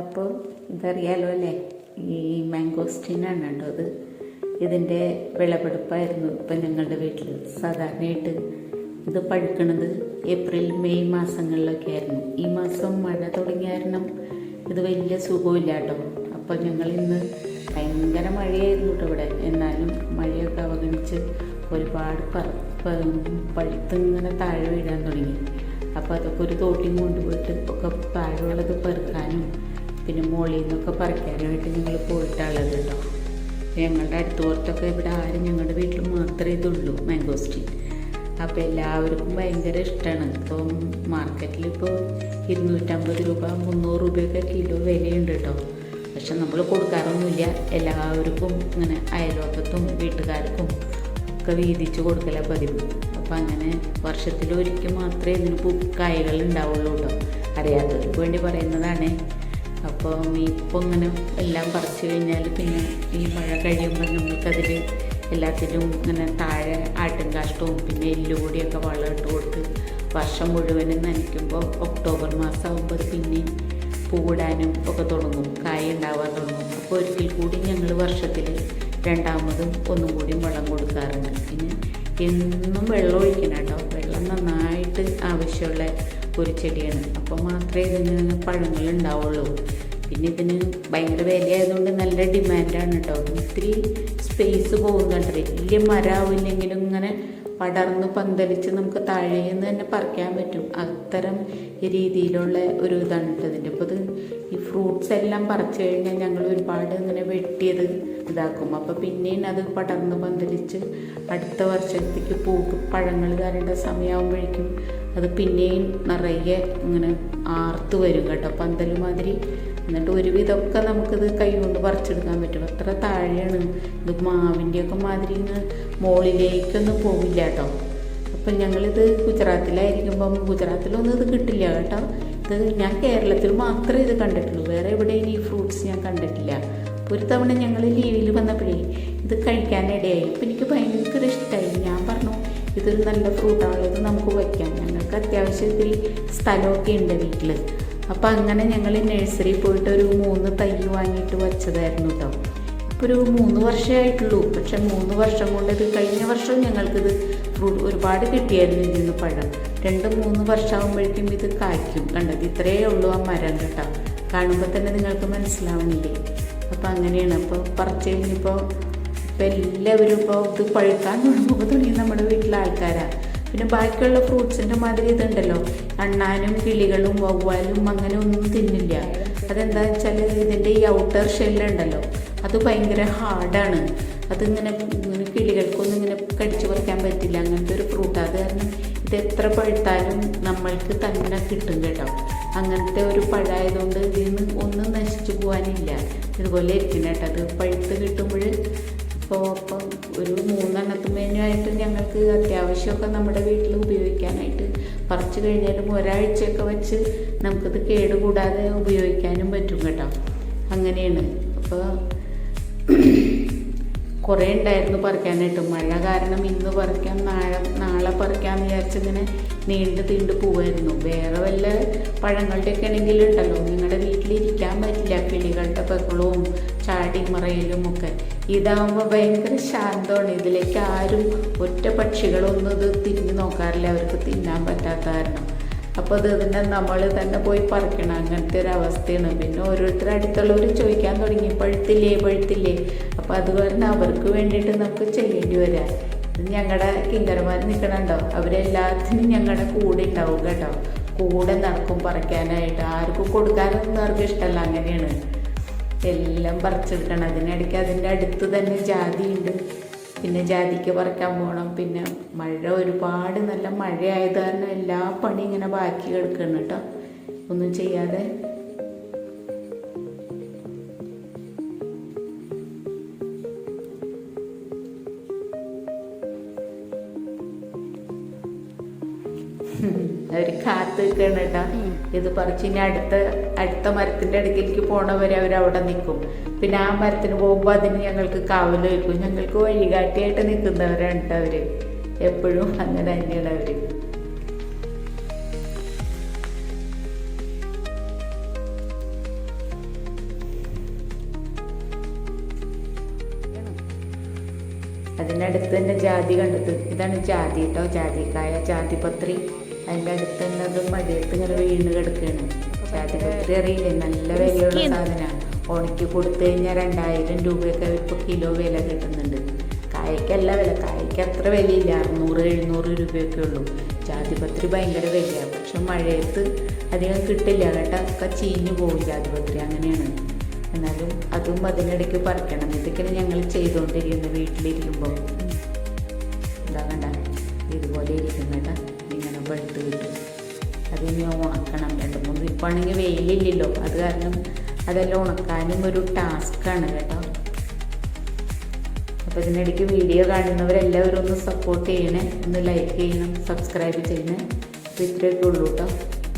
അപ്പോൾ ഇതറിയാലോ അല്ലേ? ഈ മാംഗോസ്റ്റീനാണ് കേട്ടോ അത്? ഇതിന്റെ വിളവെടുപ്പായിരുന്നു ഇപ്പം ഞങ്ങളുടെ വീട്ടിൽ. സാധാരണയായിട്ട് ഇത് പഴുക്കണത് ഏപ്രിൽ മെയ് മാസങ്ങളിലൊക്കെ ആയിരുന്നു ഈ മാസം മഴ തുടങ്ങിയ കാരണം ഇത് വലിയ സുഖമില്ല കേട്ടോ. അപ്പോൾ ഞങ്ങൾ ഇന്ന് ഭയങ്കര മഴയായിരുന്നു കേട്ടോ ഇവിടെ. എന്നാലും മഴയൊക്കെ അവഗണിച്ച് ഒരുപാട് പഴുത്തിങ്ങനെ താഴെ വീഴാൻ തുടങ്ങി. അപ്പോൾ അതൊക്കെ ഒരു തോട്ടിയും കൊണ്ടുപോയിട്ട് ഒക്കെ താഴെയുള്ളത് പെറുക്കാനും പിന്നെ മുകളിൽ നിന്നൊക്കെ പറിക്കാനായിട്ട് ഞങ്ങൾ പോയിട്ടുള്ളത് കേട്ടോ. ഞങ്ങളുടെ അടുത്തോർത്തൊക്കെ ഇവിടെ ആരും ഞങ്ങളുടെ വീട്ടിൽ മാത്രമേ ഇതുള്ളൂ മാംഗോസ്റ്റീൻ അപ്പോൾ എല്ലാവർക്കും ഭയങ്കര ഇഷ്ടമാണ് ഇപ്പം മാർക്കറ്റിൽ ഇപ്പോൾ ഇരുന്നൂറ്റമ്പത് രൂപ മുന്നൂറ് രൂപയൊക്കെ കിലോ വിലയുണ്ട് കേട്ടോ. പക്ഷെ നമ്മൾ കൊടുക്കാറൊന്നുമില്ല. എല്ലാവർക്കും ഇങ്ങനെ അയൽവക്കത്തും വീട്ടുകാർക്കും ഒക്കെ വീതിച്ച് കൊടുക്കല പതിവ്. അപ്പം അങ്ങനെ വർഷത്തിലൊരിക്കൽ മാത്രമേ ഇതിന് പൂക്കായകൾ കായകൾ ഉണ്ടാവുള്ളൂ കേട്ടോ. അറിയാത്തവർക്ക് വേണ്ടി പറയുന്നതാണ്. അപ്പോൾ ഇപ്പോൾ ഇങ്ങനെ എല്ലാം പറിച്ചു കഴിഞ്ഞാൽ പിന്നെ ഈ മഴ കഴിയുമ്പോൾ നമുക്കതിൽ എല്ലാത്തിലും ഇങ്ങനെ താഴെ ആട്ടും കാഷ്ടവും പിന്നെ എല്ലുപൊടിയൊക്കെ വളമിട്ട് കൊടുത്ത് വർഷം മുഴുവനും നനയ്ക്കുമ്പോൾ ഒക്ടോബർ മാസം ആകുമ്പോൾ പൂവിടാനും പൂടാനും ഒക്കെ തുടങ്ങും കായ ഉണ്ടാവാൻ തുടങ്ങും. അപ്പോൾ ഒരിക്കൽ കൂടി ഞങ്ങൾ വർഷത്തിൽ രണ്ടാമതും ഒന്നും കൂടി വെള്ളം കൊടുക്കാറുണ്ട്. പിന്നെ എന്നും വെള്ളം ഒഴിക്കണം കേട്ടോ. വെള്ളം നന്നായിട്ട് ആവശ്യമുള്ള ഒരു ചെടിയാണ്. അപ്പോൾ മാത്രമേ ഇതിന് പഴങ്ങൾ ഉണ്ടാവുള്ളൂ പിന്നെ ഇതിന് ഭയങ്കര വിലയായതുകൊണ്ട് നല്ല ഡിമാൻഡാണ് കേട്ടോ ഇത്തിരി സ്പേസ് പോകുന്നുണ്ട് വലിയ മരാവില്ലെങ്കിലും ഇങ്ങനെ പടർന്ന് പന്തലിച്ച് നമുക്ക് താഴേന്ന് തന്നെ പറിക്കാൻ പറ്റും. അത്തരം രീതിയിലുള്ള ഒരു ഇതാണ് കേട്ടോ ഇതിന്റെ അപ്പോൾ ഇത് ഈ ഫ്രൂട്ട്സ് എല്ലാം പറിച്ചു കഴിഞ്ഞാൽ ഞങ്ങൾ ഒരുപാട് ഇങ്ങനെ വെട്ടിയത് ഇതാക്കും. അപ്പോൾ പിന്നെയും അത് പടർന്ന് പന്തലിച്ച് അടുത്ത വർഷത്തേക്ക് പൂക്ക് പഴങ്ങൾ തരേണ്ട സമയമാകുമ്പോഴേക്കും അത് പിന്നെയും നിറയെ ഇങ്ങനെ ആർത്ത് വരും കേട്ടോ. പന്തൽ മാതിരി എന്നിട്ട് ഒരുവിധമൊക്കെ നമുക്കിത് കൈ കൊണ്ട് പറിച്ചെടുക്കാൻ പറ്റും അത്ര താഴെയാണ്. ഇത് മാവിന്റെയൊക്കെ മാതിരി ഇങ്ങ് മുകളിലേക്കൊന്നും പോവില്ല കേട്ടോ. അപ്പം ഞങ്ങളിത് ഗുജറാത്തിലായിരിക്കുമ്പം ഗുജറാത്തിലൊന്നും ഇത് കിട്ടില്ല കേട്ടോ. ഇത് ഞാൻ കേരളത്തിൽ മാത്രമേ ഇത് കണ്ടിട്ടുള്ളൂ. വേറെ എവിടെയും ഈ ഫ്രൂട്ട്സ് ഞാൻ കണ്ടിട്ടില്ല. ഒരു തവണ ഞങ്ങൾ ലീവിൽ വന്നപ്പോഴേ ഇത് കഴിക്കാനിടയായി അപ്പം എനിക്ക് ഭയങ്കര ഇഷ്ടമായി ഞാൻ പറഞ്ഞു ഇതൊരു നല്ല ഫ്രൂട്ടാണ്. ഇത് നമുക്ക് അത്യാവശ്യത്തിൽ സ്ഥലമൊക്കെ ഉണ്ട് വീട്ടിൽ. അപ്പോൾ അങ്ങനെ ഞങ്ങൾ നഴ്സറി പോയിട്ട് ഒരു മൂന്ന് തൈ വാങ്ങിയിട്ട് വച്ചതായിരുന്നു കേട്ടോ ഇപ്പോൾ ഒരു മൂന്ന് വർഷമേ ആയിട്ടുള്ളൂ. പക്ഷെ മൂന്ന് വർഷം കൊണ്ട് ഇത് കഴിഞ്ഞ വർഷവും ഞങ്ങൾക്കിത് ഒരുപാട് കിട്ടിയായിരുന്നു ഇതിൽ നിന്ന് പഴം. രണ്ട് മൂന്ന് വർഷമാകുമ്പോഴേക്കും ഇത് കായ്ക്കും. കണ്ടത് ഇത്രയേ ഉള്ളൂ ആ മരം കേട്ടോ. കാണുമ്പോൾ തന്നെ നിങ്ങൾക്ക് മനസ്സിലാവുന്നില്ലേ? അപ്പോൾ അങ്ങനെയാണ്. അപ്പോൾ പറിച്ചു കഴിഞ്ഞപ്പോൾ ഇപ്പോൾ എല്ലാവരും ഇപ്പോൾ ഇത് പഴുക്കാൻ തുടങ്ങുമ്പോൾ തുടങ്ങി നമ്മുടെ വീട്ടിലെ ആൾക്കാരാണ് പിന്നെ ബാക്കിയുള്ള ഫ്രൂട്ട്സിന്റെ മാതിരി ഇതുണ്ടല്ലോ. അണ്ണാനും കിളികളും വവ്വാലും അങ്ങനെ ഒന്നും തിന്നില്ല. അതെന്താ വെച്ചാൽ ഇതിന്റെ ഈ ഔട്ടർ ഷെല്ലുണ്ടല്ലോ അത് ഭയങ്കര ഹാർഡാണ് അതിങ്ങനെ ഇങ്ങനെ കിളികൾക്കൊന്നും ഇങ്ങനെ കടിച്ചു പറിക്കാൻ പറ്റില്ല. അങ്ങനത്തെ ഒരു ഫ്രൂട്ട് അത് കാരണം ഇത് എത്ര പഴുത്താലും നമ്മൾക്ക് തന്നെ കിട്ടും കേട്ടോ. അങ്ങനത്തെ ഒരു പഴമായതുകൊണ്ട് ഇതിൽ നിന്ന് ഒന്നും നശിച്ചു പോകാനില്ല ഇതുപോലെ ഇരിക്കണം കേട്ടോ. അത് പഴുത്ത് കിട്ടുമ്പോൾ ഇപ്പോൾ ഇപ്പം ഒരു മൂന്നെണ്ണത്തുമേനുമായിട്ട് ഞങ്ങൾക്ക് അത്യാവശ്യമൊക്കെ നമ്മുടെ വീട്ടിൽ ഉപയോഗിക്കാനായിട്ട്. പറിച്ചു കഴിഞ്ഞാലും ഒരാഴ്ചയൊക്കെ വെച്ച് നമുക്കത് കേടുകൂടാതെ ഉപയോഗിക്കാനും പറ്റും കേട്ടോ. അങ്ങനെയാണ്. അപ്പോൾ കുറേ ഉണ്ടായിരുന്നു പറിക്കാനായിട്ട്. മഴ കാരണം ഇന്ന് പറിക്കാം നാളെ നാളെ പറിക്കാമെന്ന് വിചാരിച്ചിങ്ങനെ നീണ്ടു തീണ്ട് പോവായിരുന്നു. വേറെ വല്ല പഴങ്ങളുടെയൊക്കെ ആണെങ്കിൽ ഉണ്ടല്ലോ. നിങ്ങളുടെ വീട്ടിലിരിക്കാൻ പറ്റില്ല. കിളികളുടെ ബഹളവും ചാടി മറയലും ഒക്കെ. ഇതാകുമ്പോൾ ഭയങ്കര ശാന്തമാണ്. ഇതിലേക്ക് ആരും ഒറ്റ പക്ഷികളൊന്നും ഇത് തിരിഞ്ഞു നോക്കാറില്ല. അവർക്ക് തിന്നാൻ പറ്റാത്ത കാരണം. അപ്പോൾ അത് ഇതിനെ നമ്മൾ തന്നെ പോയി പറിക്കണം. അങ്ങനത്തെ ഒരു അവസ്ഥയാണ്. പിന്നെ ഓരോരുത്തർ അടുത്തുള്ളവർ ചോദിക്കാൻ തുടങ്ങി പഴുത്തില്ലേ പഴുത്തില്ലേ അപ്പോൾ അത് കാരണം അവർക്ക് വേണ്ടിയിട്ട് നമുക്ക് ചെയ്യേണ്ടി വരാം ഞങ്ങളുടെ കിങ്കരമാർ നിൽക്കണുണ്ടോ അവരെല്ലാത്തിനും ഞങ്ങളുടെ കൂടെ ഉണ്ടാവും കേട്ടോ. കൂടെ നടക്കും പറിക്കാനായിട്ട്. ആർക്കും കൊടുക്കാനൊന്നും അവർക്ക് ഇഷ്ടമല്ല. അങ്ങനെയാണ്. എല്ലാം പറിച്ചെടുക്കണം. അതിനിടയ്ക്ക് അതിന്റെ അടുത്ത് തന്നെ ജാതിയുണ്ട്. പിന്നെ ജാതിക്ക് പറിക്കാൻ പോകണം പിന്നെ മഴ ഒരുപാട് നല്ല മഴയായത് കാരണം എല്ലാ പണി ഇങ്ങനെ ബാക്കി കിടക്കണം കേട്ടോ. ഒന്നും ചെയ്യാതെ അവർ കാത്തു നിൽക്കണം ഇത് പറിച്ച് ഇനി അടുത്ത അടുത്ത മരത്തിന്റെ അടുക്കിലേക്ക് പോണവരെ അവരവിടെ നിൽക്കും പിന്നെ ആ മരത്തിന് പോകുമ്പോൾ അതിന് ഞങ്ങൾക്ക് കാവൽ വയ്ക്കും. ഞങ്ങൾക്ക് വഴികാട്ടിയായിട്ട് നിൽക്കുന്നവരുണ്ട് അവർ. എപ്പോഴും അങ്ങനെ തന്നെയാണ് അവർ. അതിനടുത്ത് തന്നെ ജാതി കണ്ടെത്തും. ഇതാണ് ജാതി കേട്ടോ. ജാതിക്കായ ജാതിപത്രി. അതിന്റെ അടുത്ത് തന്നെ അത് മഴയത്ത് ഇങ്ങനെ വീണ് കിടക്കുകയാണ് അറിയില്ലേ? നല്ല വിലയുള്ള സാധനമാണ്. ഉണക്കി കൊടുത്തു കഴിഞ്ഞാൽ രണ്ടായിരം രൂപയൊക്കെ ഇപ്പോൾ കിലോ വില കിട്ടുന്നുണ്ട്. കായ്ക്കല്ല വില. കായ്ക്ക് അത്ര വിലയില്ല. അറുന്നൂറ് എഴുന്നൂറ് രൂപയൊക്കെ ഉള്ളൂ. ജാതിപത്രി ഭയങ്കര വിലയാണ്. പക്ഷെ മഴയത്ത് അധികം കിട്ടില്ല. കേട്ടോ ഒക്കെ ചീഞ്ഞു പോകും ജാതിപത്രി. അങ്ങനെയാണ്. എന്നാലും അതും അതിനിടയ്ക്ക് പറിക്കണം. ഇതൊക്കെയാണ് ഞങ്ങൾ ചെയ്തുകൊണ്ടിരിക്കുന്നത് വീട്ടിലിരിക്കുമ്പോൾ. എന്താ കണ്ട ഇതുപോലെ ഇരിക്കും കേട്ടോ. ഇങ്ങനെ പഴുത്ത് കിട്ടും. അതിനി ഉണക്കണം. രണ്ട് മൂന്ന് ഇപ്പോൾ ആണെങ്കിൽ വെയിലില്ലല്ലോ. അത് കാരണം അതെല്ലാം ഉണക്കാനും ഒരു ടാസ്ക്കാണ് കേട്ടോ. അപ്പോൾ ഇതിനിടയ്ക്ക് വീഡിയോ കാണുന്നവരെല്ലാവരും ഒന്ന് സപ്പോർട്ട് ചെയ്യണേ. ഒന്ന് ലൈക്ക് ചെയ്യണം സബ്സ്ക്രൈബ് ചെയ്യണേ. ഇത്രയൊക്കെ ഉള്ളൂ കേട്ടോ.